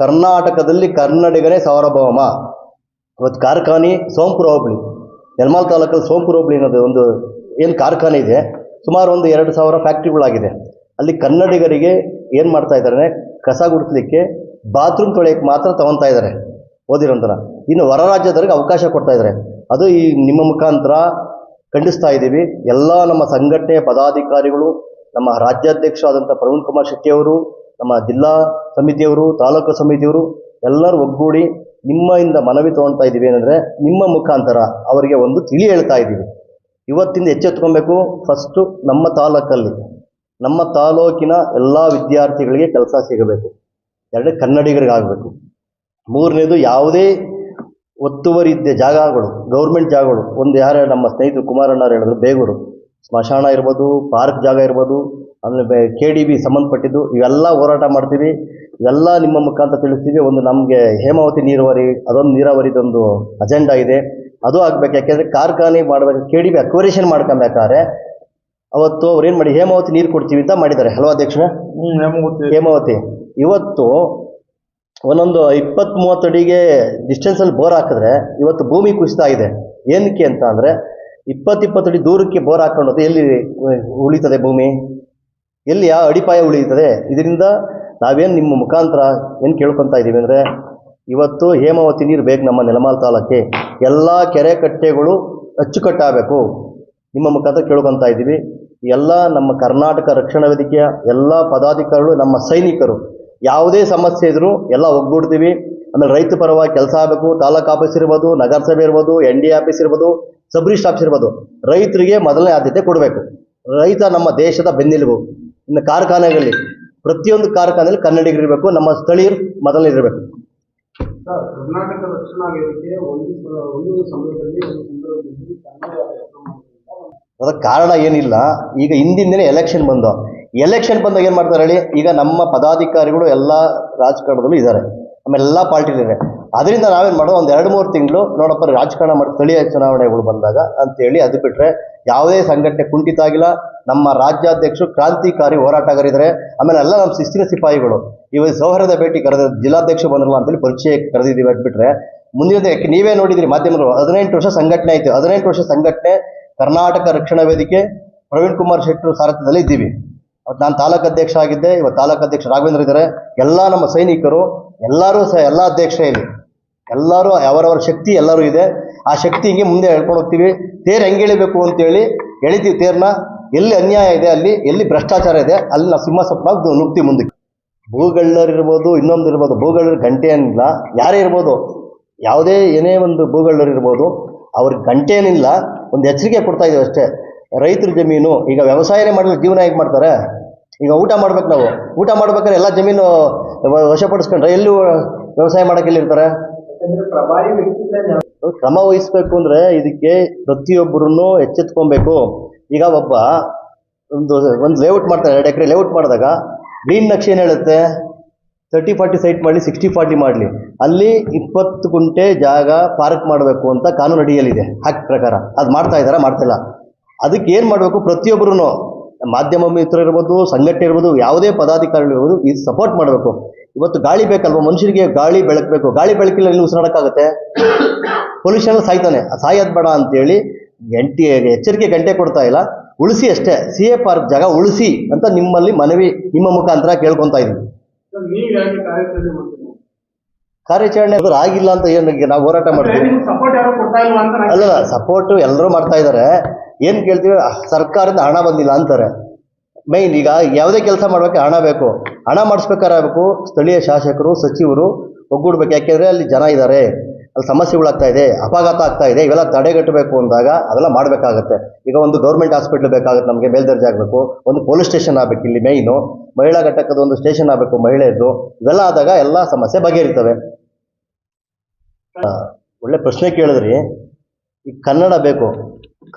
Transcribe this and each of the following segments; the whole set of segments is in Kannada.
ಕರ್ನಾಟಕದಲ್ಲಿ ಕನ್ನಡಿಗರೇ ಸಾರ್ವಭೌಮ. ಇವತ್ತು ಕಾರ್ಖಾನೆ ಸೋಂಪುರ ಹೋಬಳಿ. ಯಲ್ಮಾಲ್ ತಾಲೂಕಲ್ಲಿ ಸೋಂಪುರ ಹೋಬಳಿ ಅನ್ನೋದು ಒಂದು ಏನು ಕಾರ್ಖಾನೆ ಇದೆ. ಸುಮಾರು ಒಂದು ಎರಡು ಸಾವಿರ ಫ್ಯಾಕ್ಟ್ರಿಗಳಾಗಿದೆ. ಅಲ್ಲಿ ಕನ್ನಡಿಗರಿಗೆ ಏನು ಮಾಡ್ತಾ ಇದ್ದಾರೆ, ಕಸ ಗುಡಿಸ್ಲಿಕ್ಕೆ ಬಾತ್ರೂಮ್ ತೊಳೆಯೋಕ್ಕೆ ಮಾತ್ರ ತಗೊತಾ ಇದ್ದಾರೆ ಓದಿರೋಂಥರ ಇನ್ನು ಹೊರ ರಾಜ್ಯದವ್ರಿಗೆ ಅವಕಾಶ ಕೊಡ್ತಾ ಇದ್ದಾರೆ. ಅದು ಈ ನಿಮ್ಮ ಮುಖಾಂತರ ಖಂಡಿಸ್ತಾ ಇದ್ದೀವಿ. ಎಲ್ಲ ನಮ್ಮ ಸಂಘಟನೆಯ ಪದಾಧಿಕಾರಿಗಳು, ನಮ್ಮ ರಾಜ್ಯಾಧ್ಯಕ್ಷ ಆದಂಥ ಪ್ರವೀಣ್ ಕುಮಾರ್ ಶೆಟ್ಟಿಯವರು ನಮ್ಮ ಜಿಲ್ಲಾ ಸಮಿತಿಯವರು, ತಾಲೂಕು ಸಮಿತಿಯವರು ಎಲ್ಲರೂ ಒಗ್ಗೂಡಿ ನಿಮ್ಮಿಂದ ಮನವಿ ತಗೊಳ್ತಾ ಇದ್ದೀವಿ ಏನಂದರೆ ನಿಮ್ಮ ಮುಖಾಂತರ ಅವರಿಗೆ ಒಂದು ತಿಳಿ ಹೇಳ್ತಾ ಇದ್ದೀವಿ ಇವತ್ತಿಂದ ಎಚ್ಚೆತ್ಕೊಬೇಕು ಫಸ್ಟು ನಮ್ಮ ತಾಲೂಕಲ್ಲಿ. ನಮ್ಮ ತಾಲೂಕಿನ ಎಲ್ಲ ವಿದ್ಯಾರ್ಥಿಗಳಿಗೆ ಕೆಲಸ ಸಿಗಬೇಕು. ಎರಡು ಕನ್ನಡಿಗರಿಗಾಗಬೇಕು. ಮೂರನೇದು ಯಾವುದೇ ಒತ್ತುವರಿ ಇದ್ದ ಜಾಗಗಳು, ಗೌರ್ಮೆಂಟ್ ಜಾಗಗಳು, ಒಂದು ಯಾರು ನಮ್ಮ ಸ್ನೇಹಿತರು ಕುಮಾರಣ್ಣವ್ರು ಹೇಳಿದ್ರು, ಬೇಗೂರು. ಸ್ಮಶಾನ ಇರ್ಬೋದು, ಪಾರ್ಕ್ ಜಾಗ ಇರ್ಬೋದು ಆಮೇಲೆ ಕೆ ಡಿ ಬಿ ಸಂಬಂಧಪಟ್ಟಿದ್ದು ಇವೆಲ್ಲ ಹೋರಾಟ ಮಾಡ್ತೀವಿ. ಇವೆಲ್ಲ ನಿಮ್ಮ ಮುಖಾಂತರ ತಿಳಿಸ್ತೀವಿ. ಒಂದು ನಮಗೆ ಹೇಮಾವತಿ ನೀರಾವರಿ ಅದೊಂದು ನೀರಾವರಿದೊಂದು ಅಜೆಂಡಾ ಇದೆ. ಅದು ಆಗ್ಬೇಕು. ಯಾಕೆಂದರೆ ಕಾರ್ಖಾನೆ ಮಾಡಬೇಕು ಕೆ ಡಿ ಬಿ ಅಕ್ವರೇಷನ್ ಮಾಡ್ಕೊಬೇಕಾದ್ರೆ ಅವತ್ತು ಅವ್ರು ಏನು ಮಾಡಿ ಹೇಮಾವತಿ ನೀರು ಕೊಡ್ತೀವಿ ಅಂತ ಮಾಡಿದ್ದಾರೆ. ಹಲೋ ಅಧ್ಯಕ್ಷರೇ? ಹೇಮಾವತಿ. ಇವತ್ತು ಒಂದೊಂದು ಇಪ್ಪತ್ತ್ ಮೂವತ್ತು ಅಡಿಗೆ ಡಿಸ್ಟೆನ್ಸಲ್ಲಿ ಬೋರ್ ಹಾಕಿದ್ರೆ ಇವತ್ತು ಭೂಮಿ ಕುಸಿತಾ ಇದೆ. ಏನಕ್ಕೆ ಅಂತ ಅಂದರೆ ಇಪ್ಪತ್ತು ಇಪ್ಪತ್ತು ಅಡಿ ದೂರಕ್ಕೆ ಬೋರ್ ಹಾಕೊಂಡು ಎಲ್ಲಿ ಉಳಿತದೆ ಭೂಮಿ? ಎಲ್ಲಿ ಯಾವ ಅಡಿಪಾಯ ಉಳಿಯುತ್ತದೆ? ಇದರಿಂದ ನಾವೇನು ನಿಮ್ಮ ಮುಖಾಂತರ ಏನು ಕೇಳ್ಕೊತಾ ಇದ್ದೀವಿ ಅಂದರೆ, ಇವತ್ತು ಹೇಮಾವತಿ ನೀರು ಬೇಕು ನಮ್ಮ ನೆಲಮಾಲ್ ತಾಲೂಕಿಗೆ ಎಲ್ಲ ಕೆರೆ ಕಟ್ಟೆಗಳು ಅಚ್ಚುಕಟ್ಟಾಗಬೇಕು. ನಿಮ್ಮ ಮುಖಾಂತರ ಕೇಳ್ಕೊತಾ ಇದ್ದೀವಿ ಎಲ್ಲ ನಮ್ಮ ಕರ್ನಾಟಕ ರಕ್ಷಣಾ ವೇದಿಕೆಯ ಎಲ್ಲ ಪದಾಧಿಕಾರಿಗಳು, ನಮ್ಮ ಸೈನಿಕರು, ಯಾವುದೇ ಸಮಸ್ಯೆ ಇದ್ದರೂ ಎಲ್ಲ ಒಗ್ಗೂಡ್ತೀವಿ. ಆಮೇಲೆ ರೈತ ಪರವಾಗಿ ಕೆಲಸ ಆಗಬೇಕು. ತಾಲೂಕು ಆಫೀಸ್ ಇರ್ಬೋದು, ನಗರಸಭೆ ಇರ್ಬೋದು, ಎನ್ ಡಿ ಆಫೀಸ್ ಇರ್ಬೋದು ಸಬ್ರಿಸ್ಟ್ ಆಫೀಸ್ ಇರ್ಬೋದು. ರೈತರಿಗೆ ಮೊದಲನೇ ಆದ್ಯತೆ ಕೊಡಬೇಕು. ರೈತ ನಮ್ಮ ದೇಶದ ಬೆನ್ನೆಲುಬು. ಇನ್ನು ಕಾರ್ಖಾನೆಗಳಲ್ಲಿ ಪ್ರತಿಯೊಂದು ಕಾರ್ಖಾನೆಯಲ್ಲಿ ಕನ್ನಡಿಗರಿರಬೇಕು ನಮ್ಮ ಸ್ಥಳೀಯರು ಮೊದಲನೇ ಇರಬೇಕು. ಸರ್ ಕರ್ನಾಟಕ ರಕ್ಷಣಾ ವೇದಿಕೆ ಒಂದು ಸ- ಒಂದು ಸಮಯದಲ್ಲಿ ಒಂದು ಸಂದರ್ಭದಲ್ಲಿ ಕನ್ನಡ ಹೆಸರು ಮಾಡಿದ್ರಿಂದ ಅದಕ್ಕೆ ಕಾರಣ ಏನಿಲ್ಲ ಈಗ ಹಿಂದಿನ ಎಲೆಕ್ಷನ್ ಬಂದು ಎಲೆಕ್ಷನ್ ಬಂದಾಗ ಏನು ಮಾಡ್ತಾರೆ ಹೇಳಿ ಈಗ ನಮ್ಮ ಪದಾಧಿಕಾರಿಗಳು ಎಲ್ಲ ರಾಜಕಾರಣದಲ್ಲೂ ಇದ್ದಾರೆ ಆಮೇಲೆ ಎಲ್ಲ ಪಾರ್ಟಿಲಿದ್ದಾರೆ ಅದರಿಂದ ನಾವೇನು ಮಾಡೋದು? ಒಂದು ಎರಡು, ಮೂರು ತಿಂಗಳು ನೋಡಪ್ಪ ರಾಜಕಾರಣ ಮಾಡಿ ಸ್ಥಳೀಯ ಚುನಾವಣೆಗಳು ಬಂದಾಗ ಅಂತೇಳಿ ಅದು ಬಿಟ್ಟರೆ ಯಾವುದೇ ಸಂಘಟನೆ ಕುಂಠಿತ ಆಗಿಲ್ಲ. ನಮ್ಮ ರಾಜ್ಯಾಧ್ಯಕ್ಷರು ಕ್ರಾಂತಿಕಾರಿ ಹೋರಾಟಗಾರಿದ್ದಾರೆ. ಆಮೇಲೆ ಎಲ್ಲ ನಮ್ಮ ಶಿಸ್ತಿನ ಸಿಪಾಯಿಗಳು. ಇವಾಗ ಸೌಹಾರ್ದ ಭೇಟಿ ಕರೆದ ಜಿಲ್ಲಾಧ್ಯಕ್ಷ ಬಂದ್ರಲ್ಲ ಅಂತೇಳಿ ಪರಿಚಯ ಕರೆದಿದ್ದೀವಿ ಅಟ್ಬಿಟ್ರೆ ಮುಂದಿನ ನೀವೇ ನೋಡಿದಿರಿ ಮಾಧ್ಯಮಗಳು. ಹದಿನೆಂಟು ವರ್ಷ ಸಂಘಟನೆ ಆಯಿತು. ಹದಿನೆಂಟು ವರ್ಷ ಸಂಘಟನೆ ಕರ್ನಾಟಕ ರಕ್ಷಣಾ ವೇದಿಕೆ ಪ್ರವೀಣ್ ಕುಮಾರ್ ಶೆಟ್ಟರು ಸಾರಥ್ಯದಲ್ಲಿ ಇದ್ದೀವಿ. ಅವತ್ತು ನಾನು ತಾಲೂಕು ಅಧ್ಯಕ್ಷ ಆಗಿದ್ದೆ. ಇವತ್ತು ತಾಲೂಕು ಅಧ್ಯಕ್ಷ ರಾಘವೇಂದ್ರ ಇದ್ದಾರೆ. ಎಲ್ಲ ನಮ್ಮ ಸೈನಿಕರು, ಎಲ್ಲರೂ ಸಹ, ಎಲ್ಲ ಅಧ್ಯಕ್ಷರೇ ಇಲ್ಲಿ. ಎಲ್ಲರೂ ಅವರವರ ಶಕ್ತಿ ಎಲ್ಲರೂ ಇದೆ. ಆ ಶಕ್ತಿ ಹಿಂಗೆ ಮುಂದೆ ಹೇಳ್ಕೊಂಡು ಹೋಗ್ತೀವಿ. ತೇರು ಹೆಂಗೆ ಎಳಿಬೇಕು ಅಂತೇಳಿ ಎಳಿತೀವಿ ತೇರನ್ನ ಎಲ್ಲಿ ಅನ್ಯಾಯ ಇದೆ ಅಲ್ಲಿ, ಎಲ್ಲಿ ಭ್ರಷ್ಟಾಚಾರ ಇದೆ, ಅಲ್ಲಿ ನಾವು ಸಿಂಹ ಸಪ್ನಾಗ ನುಗ್ತೀವಿ ಮುಂದಕ್ಕೆ. ಭೂಗಳ್ಳರು ಇರ್ಬೋದು, ಇನ್ನೊಂದು ಇರ್ಬೋದು, ಭೂಗಳ್ಳರು ಗಂಟೆ ಏನಿಲ್ಲ ಯಾರೇ ಇರ್ಬೋದು, ಯಾವುದೇ ಏನೇ ಒಂದು ಭೂಗಳ್ಳರು ಇರ್ಬೋದು, ಅವ್ರಿಗೆ ಗಂಟೆ ಏನಿಲ್ಲ ಒಂದು ಎಚ್ಚರಿಕೆ ಕೊಡ್ತಾ ಇದೀವಿ ಅಷ್ಟೇ. ರೈತರ ಜಮೀನು, ಈಗ ವ್ಯವಸಾಯನೇ ಮಾಡಲು ಜೀವನ ಹೇಗೆ ಮಾಡ್ತಾರೆ? ಈಗ ಊಟ ಮಾಡ್ಬೇಕು ನಾವು. ಊಟ ಮಾಡ್ಬೇಕಾದ್ರೆ ಎಲ್ಲ ಜಮೀನು ವಶಪಡಿಸ್ಕೊಂಡ್ರೆ ಎಲ್ಲೂ ವ್ಯವಸಾಯ ಮಾಡೋಕೆ ಎಲ್ಲಿರ್ತಾರೆ? ಕ್ರಮ ವಹಿಸ್ಬೇಕು ಅಂದ್ರೆ ಇದಕ್ಕೆ ಪ್ರತಿಯೊಬ್ಬರನ್ನು ಎಚ್ಚೆತ್ಕೊಬೇಕು. ಈಗ ಒಬ್ಬ ಒಂದು ಒಂದು ಲೇಔಟ್ ಮಾಡ್ತಾರೆ ಎರಡು ಎಕರೆ ಲೇಔಟ್ ಮಾಡಿದಾಗ ಗ್ರೀನ್ ನಕ್ಷೆ ಏನು ಹೇಳುತ್ತೆ? ತರ್ಟಿ ಫಾರ್ಟಿ ಸೈಟ್ ಮಾಡಲಿ ಸಿಕ್ಸ್ಟಿ ಫಾರ್ಟಿ ಮಾಡಲಿ. ಅಲ್ಲಿ ಇಪ್ಪತ್ತು ಗುಂಟೆ ಜಾಗ ಪಾರ್ಕ್ ಮಾಡಬೇಕು ಅಂತ ಕಾನೂನು ಅಡಿಯಲ್ಲಿದೆ. ಹಾಗೆ ಪ್ರಕಾರ. ಅದು ಮಾಡ್ತಾ ಇದ್ದಾರಾ? ಮಾಡ್ತಿಲ್ಲ. ಅದಕ್ಕೆ ಏನು ಮಾಡಬೇಕು? ಪ್ರತಿಯೊಬ್ಬರೂ ಮಾಧ್ಯಮ ಮಿತ್ರರು ಇರ್ಬೋದು ಸಂಘಟನೆ ಇರ್ಬೋದು ಯಾವುದೇ ಪದಾಧಿಕಾರಿಗಳು ಇರ್ಬೋದು ಇದು ಸಪೋರ್ಟ್ ಮಾಡಬೇಕು. ಇವತ್ತು ಗಾಳಿ ಬೇಕಲ್ವ? ಮನುಷ್ಯರಿಗೆ ಗಾಳಿ ಬೆಳಕಬೇಕು. ಗಾಳಿ ಬೆಳಕಿಲ್ಲ ಇಲ್ಲಿ ಉಸಿರಾಡಕ್ಕಾಗತ್ತೆ ಪೊಲ್ಯೂಷನ್ ಸಾಯ್ತಾನೆ. ಸಾಯೋದು ಬೇಡ ಅಂತೇಳಿ ಗಂಟೆ ಎಚ್ಚರಿಕೆ ಗಂಟೆ ಕೊಡ್ತಾ ಇಲ್ಲ. ಉಳಿಸಿ ಅಷ್ಟೇ. ಸಿ ಎ ಪಾರ್ಕ್ ಜಾಗ ಉಳಿಸಿ ಅಂತ ನಿಮ್ಮಲ್ಲಿ ಮನವಿ ನಿಮ್ಮ ಮುಖಾಂತರ ಕೇಳ್ಕೊತಾ ಇದ್ದೀನಿ. ಕಾರ್ಯಾಚರಣೆ ಆಗಿಲ್ಲ ಅಂತ ಏನು ನಾವು ಹೋರಾಟ ಮಾಡ್ತೀವಿ. ಅಲ್ಲ ಸಪೋರ್ಟು ಎಲ್ಲರೂ ಮಾಡ್ತಾ ಇದ್ದಾರೆ ಏನು ಕೇಳ್ತೀವಿ? ಸರ್ಕಾರದಿಂದ ಹಣ ಬಂದಿಲ್ಲ ಅಂತಾರೆ. ಮೈನ್ ಈಗ ಯಾವುದೇ ಕೆಲಸ ಮಾಡ್ಬೇಕು, ಹಣ ಬೇಕು. ಹಣ ಮಾಡಿಸ್ಬೇಕಾಗಬೇಕು ಸ್ಥಳೀಯ ಶಾಸಕರು, ಸಚಿವರು ಒಗ್ಗೂಡ್ಬೇಕು. ಯಾಕೆಂದರೆ ಅಲ್ಲಿ ಜನ ಇದ್ದಾರೆ ಅಲ್ಲಿ ಸಮಸ್ಯೆಗಳಾಗ್ತಾ ಇದೆ, ಅಪಘಾತ ಆಗ್ತಾ ಇದೆ, ಇವೆಲ್ಲ ತಡೆಗಟ್ಟಬೇಕು ಅಂದಾಗ ಅದೆಲ್ಲ ಮಾಡಬೇಕಾಗತ್ತೆ. ಈಗ ಒಂದು ಗೌರ್ಮೆಂಟ್ ಹಾಸ್ಪಿಟ್ಲ್ ಬೇಕಾಗುತ್ತೆ, ನಮಗೆ ಮೇಲ್ದರ್ಜೆ ಆಗಬೇಕು. ಒಂದು ಪೊಲೀಸ್ ಸ್ಟೇಷನ್ ಆಗಬೇಕು ಇಲ್ಲಿ ಮೇಯ್ನು ಮಹಿಳಾ ಘಟಕದ ಒಂದು ಸ್ಟೇಷನ್ ಆಗಬೇಕು, ಮಹಿಳೆಯದ್ದು. ಇವೆಲ್ಲ ಆದಾಗ ಎಲ್ಲ ಸಮಸ್ಯೆ ಬಗೆಹರಿತವೆ. ಒಳ್ಳೆ ಪ್ರಶ್ನೆ ಕೇಳಿದ್ರಿ. ಈ ಕನ್ನಡ ಬೇಕು.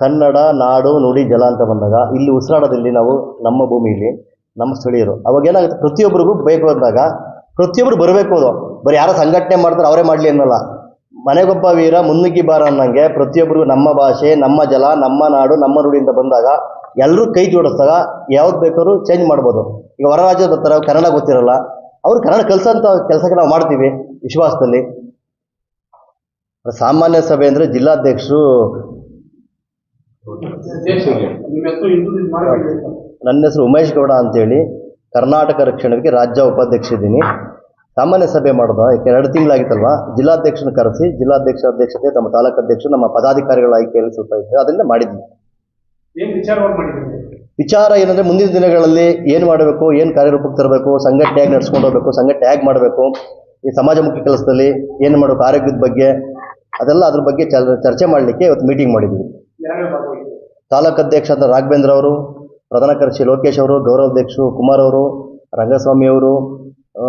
ಕನ್ನಡ, ನಾಡು, ನುಡಿ, ಜಲ ಅಂತ ಬಂದಾಗ ಇಲ್ಲಿ ಉಸಿರಾಡೋದಲ್ಲಿ ನಾವು ನಮ್ಮ ಭೂಮಿಯಲ್ಲಿ ನಮ್ಮ ಸ್ಥಳೀಯರು. ಅವಾಗ ಏನಾಗುತ್ತೆ? ಪ್ರತಿಯೊಬ್ಬರಿಗೂ ಬೇಕು ಅಂದಾಗ ಪ್ರತಿಯೊಬ್ಬರು ಬರಬೇಕು ಅದು. ಬರೀ ಯಾರೋ ಸಂಘಟನೆ ಮಾಡ್ತಾರೆ, ಅವರೇ ಮಾಡಲಿ ಅನ್ನಲ್ಲ. ಮನೆಗೊಬ್ಬ ವೀರ ಮುನ್ನುಗ್ಗಿ ಬಾರ ಅನ್ನಂಗೆ ಪ್ರತಿಯೊಬ್ಬರಿಗೂ ನಮ್ಮ ಭಾಷೆ, ನಮ್ಮ ಜಲ, ನಮ್ಮ ನಾಡು, ನಮ್ಮ ನುಡಿಯಿಂದ ಬಂದಾಗ ಎಲ್ಲರೂ ಕೈ ಜೋಡಿಸ್ದಾಗ ಯಾವ್ದು ಬೇಕಾದ್ರೂ ಚೇಂಜ್ ಮಾಡ್ಬೋದು. ಈಗ ಹೊರ ರಾಜ್ಯದ ಬರ್ತಾರೆ ಕನ್ನಡ ಗೊತ್ತಿರಲ್ಲ, ಅವ್ರು ಕನ್ನಡ ಕಲಿಸೋಂಥ ಕೆಲಸಕ್ಕೆ ನಾವು ಮಾಡ್ತೀವಿ ವಿಶ್ವಾಸದಲ್ಲಿ. ಸಾಮಾನ್ಯ ಸಭೆ ಅಂದರೆ ಜಿಲ್ಲಾಧ್ಯಕ್ಷರು ನಿಮ್ಮ ಹೆಸರು ಇಂಟ್ರೊಡ್ಯೂಸ್ ಮಾಡಬೇಡಿ ಅಂತ ನನ್ನ ಹೆಸರು ಉಮೇಶ್ ಗೌಡ ಅಂತೇಳಿ. ಕರ್ನಾಟಕ ರಕ್ಷಣೆಗೆ ರಾಜ್ಯ ಉಪಾಧ್ಯಕ್ಷ ಇದ್ದೀನಿ. ಸಾಮಾನ್ಯ ಸಭೆ ಮಾಡೋದು? ಯಾಕೆ ಎರಡು ತಿಂಗಳಾಗಿತ್ತಲ್ವಾ? ಜಿಲ್ಲಾಧ್ಯಕ್ಷನ ಕರೆಸಿ ಜಿಲ್ಲಾಧ್ಯಕ್ಷ ಅಧ್ಯಕ್ಷತೆ ನಮ್ಮ ತಾಲೂಕು ಅಧ್ಯಕ್ಷರು ನಮ್ಮ ಪದಾಧಿಕಾರಿಗಳ ಆಯ್ಕೆಯಲ್ಲಿ ಸ್ವಲ್ಪ ಇದ್ದೆ ಅದರಿಂದ ಮಾಡಿದ್ವಿ. ವಿಚಾರ ಏನಂದರೆ ಮುಂದಿನ ದಿನಗಳಲ್ಲಿ ಏನು ಮಾಡಬೇಕು ಏನು ಕಾರ್ಯರೂಪಕ್ಕೆ ತರಬೇಕು ಸಂಘಟನೆ ಹೇಗೆ ನಡ್ಸ್ಕೊಂಡು ಹೋಗ್ಬೇಕು ಸಂಘಟನೆ ಹೇಗೆ ಮಾಡಬೇಕು ಈ ಸಮಾಜಮುಖಿ ಕೆಲಸದಲ್ಲಿ ಏನು ಮಾಡಬೇಕು ಆರೋಗ್ಯದ ಬಗ್ಗೆ ಅದೆಲ್ಲ ಅದ್ರ ಬಗ್ಗೆ ಚರ್ಚೆ ಮಾಡಲಿಕ್ಕೆ ಇವತ್ತು ಮೀಟಿಂಗ್ ಮಾಡಿದ್ವಿ. ತಾಲೂಕು ಅಧ್ಯಕ್ಷ ರಾಘವೇಂದ್ರ ಅವರು ಪ್ರಧಾನ ಕಾರ್ಯದರ್ಶಿ ಲೋಕೇಶ್ ಅವರು ಗೌರವಾಧ್ಯಕ್ಷರು ಕುಮಾರ್ ಅವರು ರಂಗಸ್ವಾಮಿ ಅವರು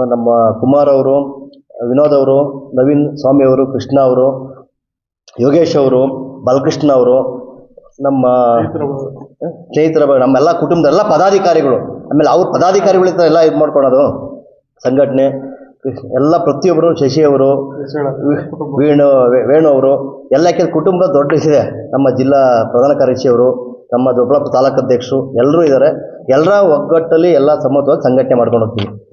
ನಮ್ಮ ಕುಮಾರ್ ಅವರು ವಿನೋದ್ ಅವರು ನವೀನ್ ಸ್ವಾಮಿ ಅವರು ಕೃಷ್ಣ ಅವರು ಯೋಗೇಶ್ ಅವರು ಬಾಲಕೃಷ್ಣ ಅವರು ನಮ್ಮ ಸ್ನೇಹಿತರ ನಮ್ಮೆಲ್ಲ ಕುಟುಂಬದ ಎಲ್ಲ ಪದಾಧಿಕಾರಿಗಳು ಆಮೇಲೆ ಅವ್ರ ಪದಾಧಿಕಾರಿಗಳಿಂದ ಎಲ್ಲ ಇದು ಮಾಡ್ಕೊಳೋದು ಸಂಘಟನೆ. ಎಲ್ಲ ಪ್ರತಿಯೊಬ್ಬರು ಶಶಿಯವರು ವೇಣು ವೇಣು ಅವರು ಎಲ್ಲ ಕೆಲ ಕುಟುಂಬ ದೊಡ್ಡ ಇದೆ ನಮ್ಮ ಜಿಲ್ಲಾ ಪ್ರಧಾನ ಕಾರ್ಯದರ್ಶಿಯವರು ನಮ್ಮ ದೊಡ್ಡಬಳ್ಳಾಪುರ ತಾಲೂಕು ಅಧ್ಯಕ್ಷರು ಎಲ್ಲರೂ ಇದ್ದಾರೆ. ಎಲ್ಲರ ಒಗ್ಗಟ್ಟಲ್ಲಿ ಎಲ್ಲ ಸಮತ್ವವಾಗಿ ಸಂಘಟನೆ ಮಾಡ್ಕೊಂಡು ಹೋಗ್ತೀವಿ.